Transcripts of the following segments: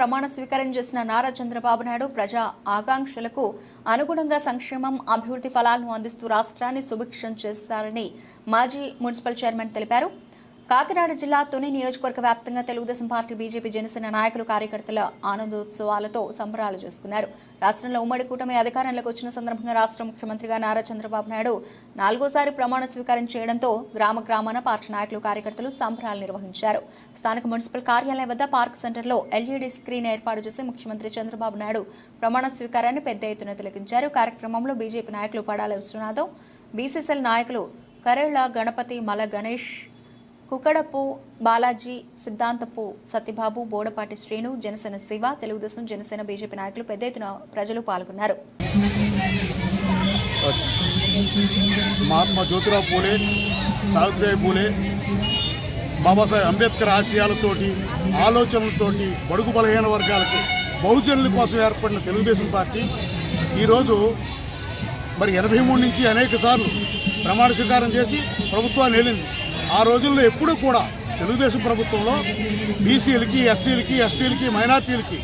ప్రమాణ స్వీకారం చేసిన నారా చంద్రబాబు నాయుడు ప్రజా ఆకాంక్షలకు అనుగుణంగా సంక్షేమం అభివృద్ధి ఫలాలను అందిస్తూ రాష్ట్రాన్ని సుభిక్షం చేస్తారని మాజీ మున్సిపల్ చైర్మన్ తెలిపారు. కాకినాడ జిల్లా తుని నియోజకవర్గ వ్యాప్తంగా తెలుగుదేశం పార్టీ బీజేపీ జనసేన నాయకులు కార్యకర్తల ఆనందోత్సవాలతో సంబరాలు చేసుకున్నారు. రాష్ట్రంలో ఉమ్మడి కూటమి అధికారంలోకి వచ్చిన సందర్భంగా రాష్ట్ర ముఖ్యమంత్రిగా నారా చంద్రబాబు నాయుడు నాలుగోసారి ప్రమాణ స్వీకారం చేయడంతో గ్రామ గ్రామాన పార్టీ నాయకులు కార్యకర్తలు సంబరాలు నిర్వహించారు. స్థానిక మున్సిపల్ కార్యాలయం వద్ద పార్క్ సెంటర్లో ఎల్ఈడీ స్క్రీన్ ఏర్పాటు చేసి ముఖ్యమంత్రి చంద్రబాబు నాయుడు ప్రమాణ స్వీకారాన్ని పెద్ద ఎత్తున తిలకించారు. కార్యక్రమంలో బీజేపీ నాయకులు పడాల విశ్వనాథం బీసీసీఎల్ నాయకులు కరేళ్ళ గణపతి మల గణేష్ కుకడపు బాలాజీ సిద్ధాంతపు సత్యబాబు బోడపాటి శ్రీను జనసేన శివ తెలుగుదేశం జనసేన బీజేపీ నాయకులు పెద్ద ఎత్తున ప్రజలు పాల్గొన్నారు. మహాత్మా జ్యోతిరావు పూలే సావిత్రిబాయి పూలే బాబాసాహెబ్ అంబేద్కర్ ఆశయాలతోటి ఆలోచనలతోటి బడుగు బలహీన వర్గాలకి బహుజనుల కోసం ఏర్పడిన తెలుగుదేశం పార్టీ ఈరోజు మరి ఎనభై మూడు నుంచి అనేక సార్లు ప్రమాణ స్వీకారం చేసి ప్రభుత్వాన్ని వెళ్ళింది ఆ రోజుల్లో ఎప్పుడూ కూడా తెలుగుదేశం ప్రభుత్వంలో బీసీలకి ఎస్సీలకి ఎస్టీలకి మైనార్టీలకి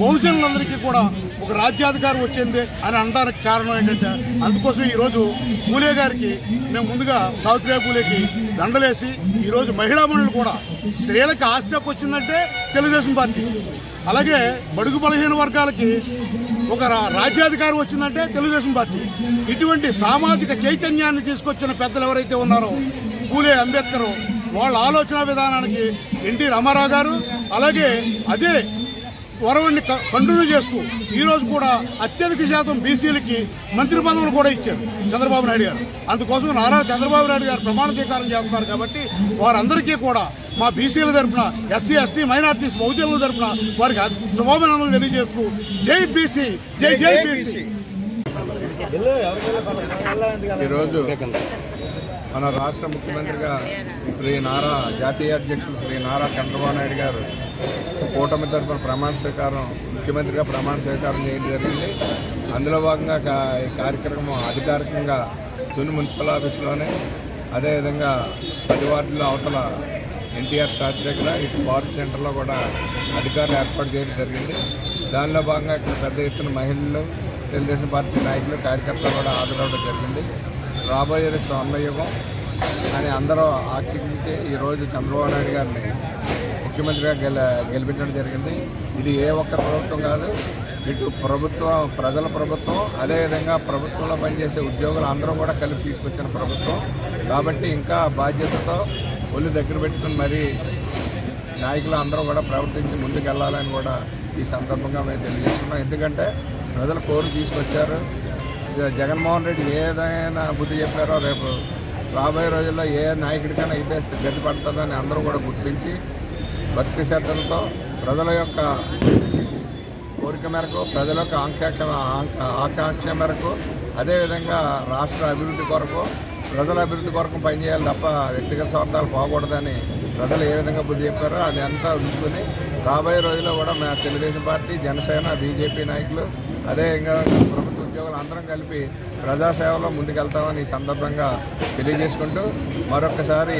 బహుజనులందరికీ కూడా ఒక రాజ్యాధికారం వచ్చింది అని అనడానికి కారణం ఏంటంటే అందుకోసం ఈరోజు పూలే గారికి మేము ముందుగా సావిత్రిబాయి పూలేకి దండలేసి ఈరోజు మహిళా మండలి కూడా స్త్రీలకు ఆస్తి హక్కు వచ్చిందంటే తెలుగుదేశం పార్టీ. అలాగే బడుగు బలహీన వర్గాలకి ఒక రాజ్యాధికారం వచ్చిందంటే తెలుగుదేశం పార్టీ. ఇటువంటి సామాజిక చైతన్యాన్ని తీసుకొచ్చిన పెద్దలు ఎవరైతే ఉన్నారో పూలే అంబేద్కర్ వాళ్ళ ఆలోచన విధానానికి ఎన్టీ రామారావు గారు అలాగే అదే వరవడిని కంటిన్యూ చేస్తూ ఈరోజు కూడా అత్యధిక శాతం బీసీలకి మంత్రి పదవులు కూడా ఇచ్చారు చంద్రబాబు నాయుడు గారు. అందుకోసం నారా చంద్రబాబు నాయుడు గారు ప్రమాణ స్వీకారం చేస్తున్నారు కాబట్టి వారందరికీ కూడా మా బీసీల తరఫున ఎస్సీ ఎస్టీ మైనార్టీస్ బహుజనుల తరపున వారికి శుభాభినందనలు తెలియజేస్తూ జై బీసీ జై జై బీసీ. ఈరోజు మన రాష్ట్ర ముఖ్యమంత్రిగా శ్రీ నారా జాతీయ అధ్యక్షులు శ్రీ నారా చంద్రబాబు నాయుడు గారు కూటమి తరఫున ప్రమాణ స్వీకారం ముఖ్యమంత్రిగా ప్రమాణ స్వీకారం చేయడం జరిగింది. అందులో భాగంగా ఈ కార్యక్రమం అధికారికంగా తుని మున్సిపల్ ఆఫీస్లోనే అదేవిధంగా పది వార్డుల అవతల ఎన్టీఆర్ స్టాచ్యూ దగ్గర ఇటు పార్క్ సెంటర్లో కూడా అధికారులు ఏర్పాటు చేయడం జరిగింది. దానిలో భాగంగా ఇక్కడ పెద్ద ఎత్తున మహిళలు తెలుగుదేశం పార్టీ నాయకులు కార్యకర్తలు కూడా హాజరవడం జరిగింది. రాబోయేది స్వర్ణయుగం అని అందరూ ఆశించి ఈరోజు చంద్రబాబు నాయుడు గారిని ముఖ్యమంత్రిగా గెల గెలిపించడం జరిగింది. ఇది ఏ ఒక్క ప్రభుత్వం కాదు ఇటు ప్రభుత్వం ప్రజల ప్రభుత్వం అదేవిధంగా ప్రభుత్వంలో పనిచేసే ఉద్యోగులు అందరూ కూడా కలిపి తీసుకొచ్చిన ప్రభుత్వం. కాబట్టి ఇంకా బాధ్యతతో ఒళ్ళు దగ్గర పెట్టుకుని మరి నాయకులు అందరూ కూడా ప్రవర్తించి ముందుకెళ్ళాలని కూడా ఈ సందర్భంగా మేము తెలియజేస్తున్నాం. ఎందుకంటే ప్రజలు కోరు తీసుకొచ్చారు. జగన్మోహన్ రెడ్డి ఏదైనా బుద్ధి చెప్పారో రేపు రాబోయే రోజుల్లో ఏ నాయకుడికైనా ఇదే గతి పడుతుందని అందరూ కూడా గుర్తించి భక్తి శ్రద్ధలతో ప్రజల యొక్క కోరిక మేరకు ప్రజల యొక్క ఆకాంక్ష ఆకాంక్ష మేరకు అదేవిధంగా రాష్ట్ర అభివృద్ధి కొరకు ప్రజల అభివృద్ధి కొరకు పనిచేయాలి తప్ప వ్యక్తిగత స్వార్థాలు పోకూడదని ప్రజలు ఏ విధంగా బుద్ధి చెప్పారో అది అంతా ఉంచుకుని రాబోయే రోజుల్లో కూడా మా తెలుగుదేశం పార్టీ జనసేన బీజేపీ నాయకులు అదేవిధంగా ఉద్యోగులు అందరం కలిపి ప్రజాసేవలో ముందుకెళ్తామని ఈ సందర్భంగా తెలియజేసుకుంటూ మరొకసారి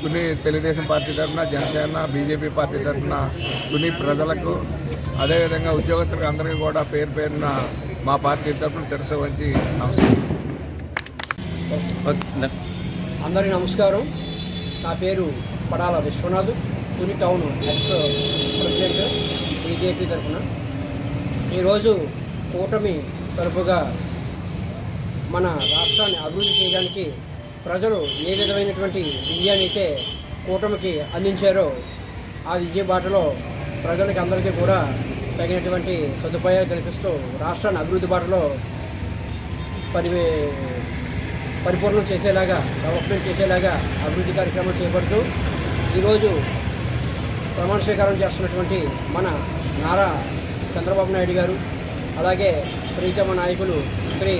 తుని తెలుగుదేశం పార్టీ తరఫున జనసేన బీజేపీ పార్టీ తరఫున తుని ప్రజలకు అదేవిధంగా ఉద్యోగస్తులకు అందరికీ కూడా పేరు పేరున మా పార్టీ తరఫున శిరస వంచి నమస్కారం. అందరికీ నమస్కారం. నా పేరు Padala Vishwanath Tuni town ex president BJP తరఫున. ఈరోజు కూటమి తరపుగా మన రాష్ట్రాన్ని అభివృద్ధి చేయడానికి ప్రజలు ఏ విధమైనటువంటి విజయాన్ని అయితే కూటమికి అందించారో ఆ విజయ బాటలో ప్రజలకి అందరికీ కూడా తగినటువంటి సదుపాయాలు కల్పిస్తూ రాష్ట్రాన్ని అభివృద్ధి బాటలో పరి పరిపూర్ణం చేసేలాగా డెవలప్మెంట్ చేసేలాగా అభివృద్ధి కార్యక్రమాలు చేపడుతూ ఈరోజు ప్రమాణ స్వీకారం చేస్తున్నటువంటి మన నారా చంద్రబాబు నాయుడు గారు అలాగే ప్రీతమ నాయకులు శ్రీ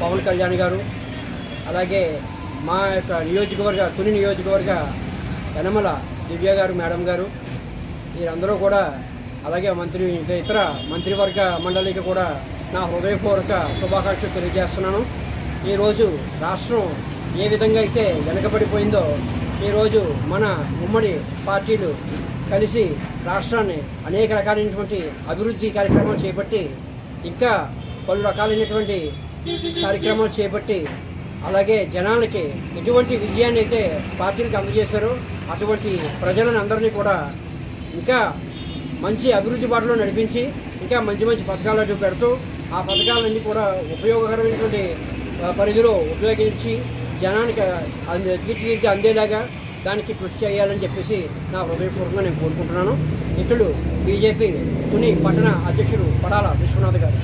పవన్ కళ్యాణ్ గారు అలాగే మా యొక్క నియోజకవర్గ తుని నియోజకవర్గ యనమల దివ్య గారు మేడం గారు వీరందరూ కూడా అలాగే మంత్రి ఇంకా ఇతర మంత్రివర్గ మండలికి కూడా నా హృదయపూర్వక శుభాకాంక్షలు తెలియజేస్తున్నాను. ఈరోజు రాష్ట్రం ఏ విధంగా అయితే వెనకబడిపోయిందో ఈరోజు మన ఉమ్మడి పార్టీలు కలిసి రాష్ట్రాన్ని అనేక రకాలైనటువంటి అభివృద్ధి కార్యక్రమాలు చేపట్టి ఇంకా పలు రకాలైనటువంటి కార్యక్రమాలు చేపట్టి అలాగే జనాలకి ఎటువంటి విజయాన్ని అయితే పార్టీలకు అందజేశారో అటువంటి ప్రజలను అందరినీ కూడా ఇంకా మంచి అభివృద్ధి బాటలో నడిపించి ఇంకా మంచి మంచి పథకాలు అటు పెడుతూ ఆ పథకాలన్నీ కూడా ఉపయోగకరమైనటువంటి పరిధిలో ఉపయోగించి జనానికి అందే తీర్చిదిద్ది అందేలాగా దానికి కృషి చేయాలని చెప్పేసి నా హృదయపూర్వకంగా నేను కోరుకుంటున్నాను. ఇతడు బీజేపీ తుని పట్టణ అధ్యక్షుడు పడాల విశ్వనాథ్ గారు.